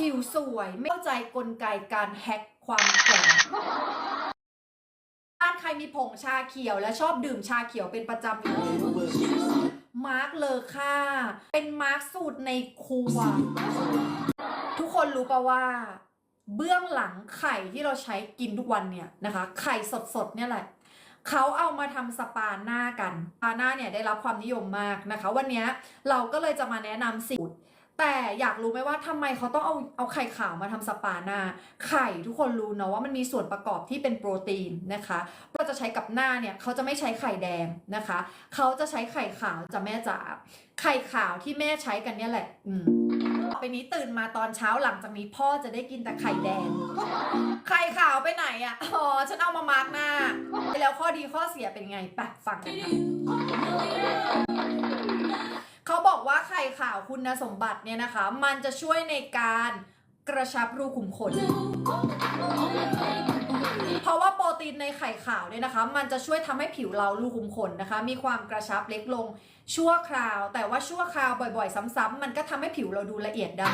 ผิวสวยไม่เข้าใจกลไกการแฮ็กความแก่บ้านใครมีผงชาเขียวและชอบดื่มชาเขียวเป็นประจำอยู่มาร์กเลอค่า เป็นมาร์กสูตรในครัว ทุกคนรู้ปะว่า เบื้องหลังไข่ที่เราใช้กินทุกวันเนี่ยนะคะ ไข่สดๆเนี่ยแหละเขาเอามาทำสปาหน้ากันสปาหน้าเนี่ยได้รับความนิยมมากนะคะ วันนี้เราก็เลยจะมาแนะนำสูตร แต่อยากรู้ไหมว่าทำไมเขาต้องเอาเอาไข่ขาวมาทำสปาหน้า ไข่ทุกคนรู้เนาะว่ามันมีส่วนประกอบที่เป็นโปรตีนนะคะเราจะใช้กับหน้าเนี่ยเขาจะไม่ใช้ไข่แดงนะคะ เขาจะใช้ไข่ขาวจะแม่จ๋าไข่ขาวที่แม่ใช้กันเนี่ยแหละ อืมต่อไปนี้ตื่นมาตอนเช้าหลังจากนี้พ่อจะได้กินแต่ไข่แดง ไข่ขาวไปไหนอะ่ะอ๋อฉันเอามามาร์กหน้า แล้วข้อดีข้อเสียเป็นไงไปฟังกันค่ะ เขาบอกว่าไข่ขาวคุณสมบัติเนี่ยนะคะ มันจะช่วยในการกระชับรูขุมขน เพราะว่าโปรตีนในไข่ขาวเนี่ยนะคะ มันจะช่วยทำให้ผิวเรารูขุมขนนะคะ มีความกระชับเล็กลงชั่วคราว แต่ว่าชั่วคราวบ่อยๆ ซ้ำๆมันก็ทำให้ผิวเราดูละเอียดได้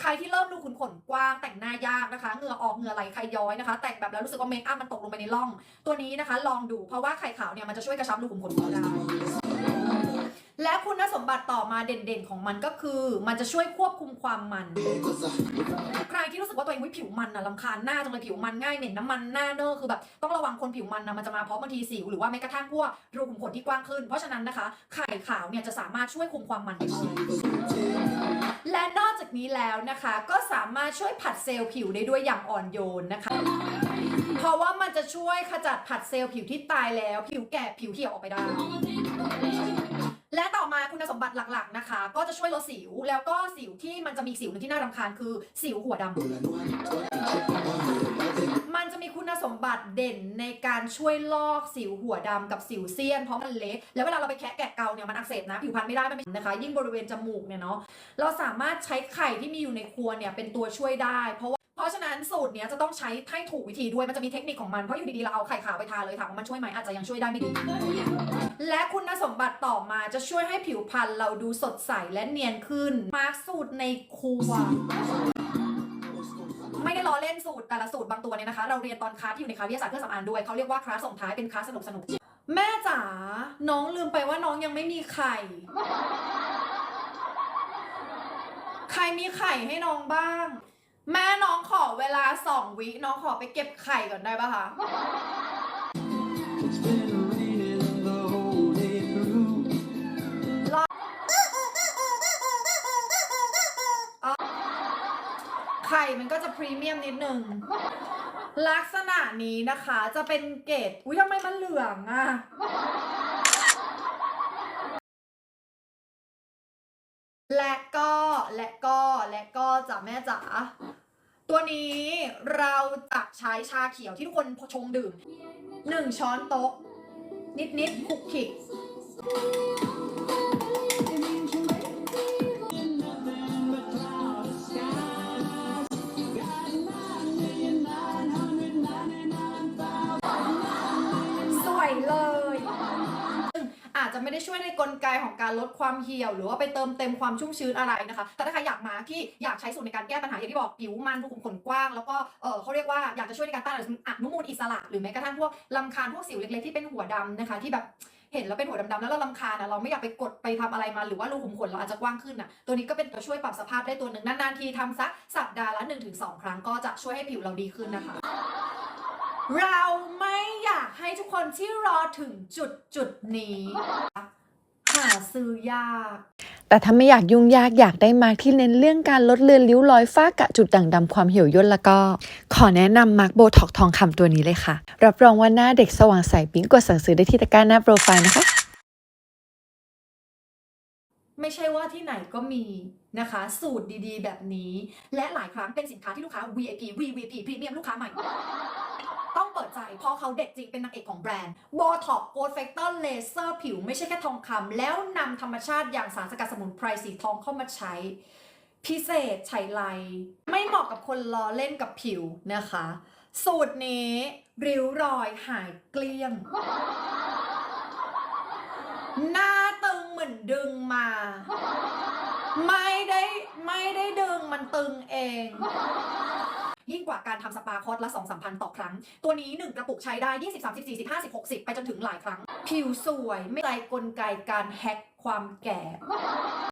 ใครที่เริ่มรูขุมขนกว้างแต่งหน้ายากนะคะเหงื่อออกเหงื่อไหลใครย้อยนะคะ แต่งแบบแล้วรู้สึกว่าเมคอัพมันตกลงไปในร่อง ตัวนี้นะคะ ลองดูเพราะว่าไข่ขาวเนี่ยมันจะช่วยกระชับรูขุมขนของเราได้ และคุณสมบัติต่อมาเด่นๆของมันก็คือ มันจะช่วยควบคุมความมัน ใครที่รู้สึกว่าตัวเองวิผิวมันอะลำคาญหน้าจังเลยผิวมันง่ายเหม็นน้ำมันหน้าเนอะคือแบบต้องระวังคนผิวมันนะมันจะมาเพราะบางทีสิวหรือว่าแม้กระทั่งพวกรูขุมขนที่กว้างขึ้น เพราะฉะนั้นนะคะไข่ขาวเนี่ยจะสามารถช่วยคุมความมันได้และนอกจากนี้แล้วนะคะ ก็สามารถช่วยผัดเซลล์ผิวได้ด้วยอย่างอ่อนโยนนะคะ เพราะว่ามันจะช่วยขจัดผัดเซลล์ผิวที่ตายแล้ว ผิวแก่ผิวเหี่ยวออกไปได้ และต่อมาคุณสมบัติหลักๆนะคะ ก็จะช่วยลดสิวแล้วก็สิวที่มันจะมีสิวหนึ่งที่น่ารำคาญคือสิวหัวดำมันจะมีคุณสมบัติเด่นในการช่วยลอกสิวหัวดำกับสิวเซียนเพราะมันเละแล้วเวลาเราไปแคะแกะเกาเนี่ยมันอักเสบนะผิวพรรณไม่ได้มันเป็นนะคะ ยิ่งบริเวณจมูกเนี่ยเนาะเราสามารถใช้ไข่ที่มีอยู่ในครัวเนี่ยเป็นตัวช่วยได้ เพราะว่า สูตรเนี้ยจะต้องใช้ให้ถูกวิธีด้วยมันจะมีเทคนิคของมันเพราะอยู่ดีๆเราเอาไข่ขาวไปทาเลยถามว่ามันช่วยไหมอาจจะยังช่วยได้ไม่ดี และคุณสมบัติต่อมาจะช่วยให้ผิวพรรณเราดูสดใสและเนียนขึ้น มาร์คสูตรในครัวไม่ได้ล้อเล่นสูตรแต่ละสูตรบางตัวเนี่ยนะคะ เราเรียนตอนคลาสที่อยู่ในคลาสวิทยาศาสตร์เครื่องสำอางด้วยเขาเรียกว่าคลาสส่งท้ายเป็นคลาสสนุกสนุกแม่จ๋าน้องลืมไปว่าน้องยังไม่มีไข่ ใครมีไข่ให้น้องบ้าง แม่น้องขอเวลาสองวิน้องขอไปเก็บไข่ก่อนได้ปะคะ It's been raining the whole day through. ไข่มันก็จะพรีเมียมนิดนึง ลักษณะนี้นะคะจะเป็นเกรดอุ้ยทำไมมันเหลืองอะ และก็และก็และก็จ้ะแม่จ๋าตัวนี้เราจะใช้ชาเขียวที่ทุกคนชงดื่มหนึ่งช้อนโต๊ะ นิดนิดๆคลุกค ไม่ได้ช่วยในกลไกของการลดความเหี่ยว หรือว่าไปเติมเต็มความชุ่มชื้นอะไรนะคะแต่ถ้าใครอยากมาที่อยากใช้สูตรในการแก้ปัญหาอย่างที่บอกผิวมันรูขุมขนกว้าง แล้วก็เออเขาเรียกว่าอยากจะช่วยในการต้านอนุมูลอิสระ หรือแม้กระทั่งพวกลำคาญพวกสิวเล็กๆที่เป็นหัวดำนะคะที่แบบเห็นแล้วเป็นหัวดำๆแล้วเราลำคาญอะเราไม่อยากไปกดไปทำอะไรมาหรือว่ารูขุมขนเราอาจจะกว้างขึ้นอะตัวนี้ก็เป็นตัวช่วยปรับสภาพได้ตัวหนึ่งนานๆทีทำสักสัปดาห์ละ1-2 ครั้งก็จะช่วยให้ผิวเราดีขึ้นนะคะ เราไม่อยากให้ทุกคนที่รอถึงจุดจุดๆนี้ หาซื้อยาก แต่ถ้าไม่อยากยุ่งยากอยากได้มาร์กที่เน้นเรื่องการลดเลือนริ้วรอยฝ้ากระจุดด่างดำความเหี่ยวย่นแล้วก็ ขอแนะนำมาร์กโบท็อกทองคำตัวนี้เลยค่ะ รับรองว่าหน้าเด็กสว่างใสปิ๊งกดสั่งซื้อได้ที่ตะกร้าหน้าโปรไฟล์นะคะ ไม่ใช่ว่าที่ไหนก็มีนะคะ สูตรดีๆ แบบนี้ และหลายครั้งเป็นสินค้าที่ลูกค้า VIP VVP พรีเมียมลูกค้าใหม่ ต้องเปิดใจเพราะเขาเด็ดจริงเป็นนางเอกของแบรนด์ b o t o x Gold Factor Laser ผิวไม่ใช่แค่ทองคำแล้วนำธรรมชาติอย่างสารสกัดสมุนไพรสีทองเข้ามาใช้ พิเศษไฉไลไม่เหมาะกับคนล้อเล่นกับผิวนะคะ สูตรนี้ริ้วรอยหายเกลี้ยง หน้าตึงเหมือนดึงมา ไม่ได้ไม่ได้ดึง มันตึงเอง ยิ่ง กว่าการทำสปาคอร์สละ2 3 0 0 0ต่อครั้ง ตัวนี้ 1 กระปุกใช้ได้ 20 30 40 50 60 ไปจนถึงหลายครั้ง ผิวสวยไม่ใจกลไกการแฮกความแก่